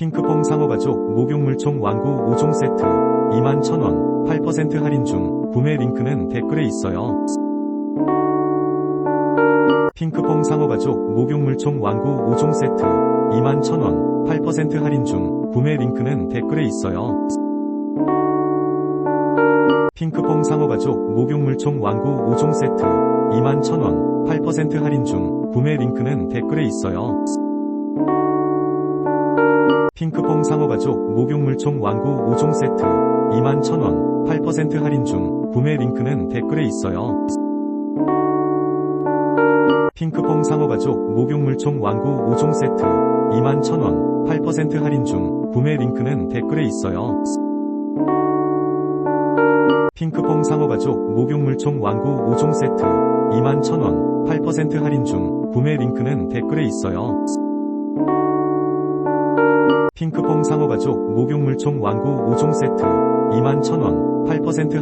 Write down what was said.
핑크퐁 상어가족 목욕물총 완구 5종 세트 21,000원 8% 할인 중 구매 링크는 댓글에 있어요. 핑크퐁 상어가족 목욕물총 완구 5종 세트 21,000원 8% 할인 중 구매 링크는 댓글에 있어요. 핑크퐁 상어가족 목욕물총 완구 5종 세트 21,000원 8% 할인 중 구매 링크는 댓글에 있어요. 핑크퐁 상어가족 목욕물총 완구 5종 세트 21,000원 8% 할인 중 구매 링크는 댓글에 있어요. 핑크퐁 상어가족 목욕물총 완구 5종 세트 21,000원 8% 할인 중 구매 링크는 댓글에 있어요. 핑크퐁 상어가족 목욕물총 완구 5종 세트 21,000원 8% 할인 중 구매 링크는 댓글에 있어요. 핑크퐁 상어가족 목욕물총 완구 5종 세트. 21,000원. 8% 할인